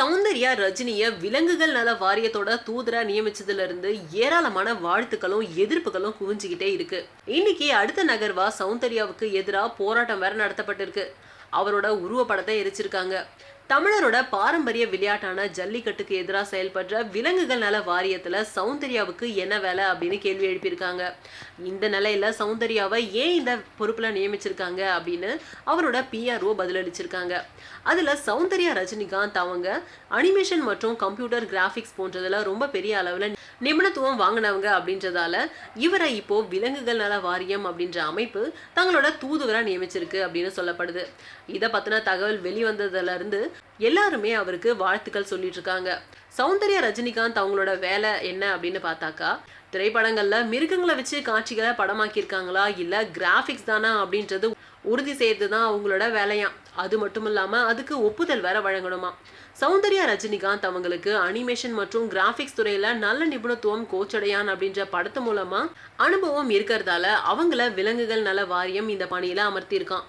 சௌந்தர்யா ரஜினியை விலங்குகள் நல வாரியத்தோட தூதரா நியமிச்சதுல இருந்து ஏராளமான வாழ்த்துக்களும் எதிர்ப்புகளும் குவிஞ்சுக்கிட்டே இருக்கு. இன்னைக்கு அடுத்த நகர்வா சௌந்தர்யாவுக்கு எதிராக போராட்டம் வேற நடத்தப்பட்டிருக்கு. அவரோட உருவப்படத்தை எரிச்சிருக்காங்க. தமிழரோட பாரம்பரிய விளையாட்டான ஜல்லிக்கட்டுக்கு எதிராக செயல்படுற விலங்குகள் நல வாரியத்துல சௌந்தர்யாவுக்கு என்ன வேலை அப்படின்னு கேள்வி எழுப்பியிருக்காங்க. இந்த நிலையில சௌந்தர்யாவை ஏன் இந்த பொறுப்புல நியமிச்சிருக்காங்க அப்படின்னு அவரோட பிஆர்ஓ பதிலளிச்சிருக்காங்க. அதுல சௌந்தர்யா ரஜினிகாந்த் அவங்க அனிமேஷன் மற்றும் கம்ப்யூட்டர் கிராஃபிக்ஸ் போன்றதுல ரொம்ப பெரிய அளவில் நிபுணத்துவம் வாங்கினவங்க அப்படின்றதால இவரை இப்போ விலங்குகள் நல வாரியம் அப்படின்ற அமைப்பு தங்களோட தூதுவராக நியமிச்சிருக்கு அப்படின்னு சொல்லப்படுது. இதை பத்தின தகவல் வெளிவந்ததுல இருந்து எல்லாருமே அவருக்கு வாழ்த்துக்கள் சொல்லிட்டு இருக்காங்க சௌந்தர்யா ரஜினிகாந்த் அவங்களோட வேலை என்ன அப்படின்னு பார்த்தாக்கா திரைப்படங்கள்ல மிருகங்களை வச்சு காட்சிகளை படமாக்கியிருக்காங்களா? இல்ல கிராஃபிக்ஸ் தானா அப்படின்றது உறுதி செய்யறது தான் அவங்களோட வேலையாம் அது மட்டும் இல்லாம அதுக்கு ஒப்புதல் வேற வழங்கணுமா? சௌந்தர்யா ரஜினிகாந்த் அவங்களுக்கு அனிமேஷன் மற்றும் கிராஃபிக்ஸ் துறையில நல்ல நிபுணத்துவம் கோச்சடையான் அப்படின்ற படத்து மூலமா அனுபவம் இருக்கிறதால அவங்கள விலங்குகள் நல வாரியம் இந்த பணியில அமர்த்தியிருக்கான்.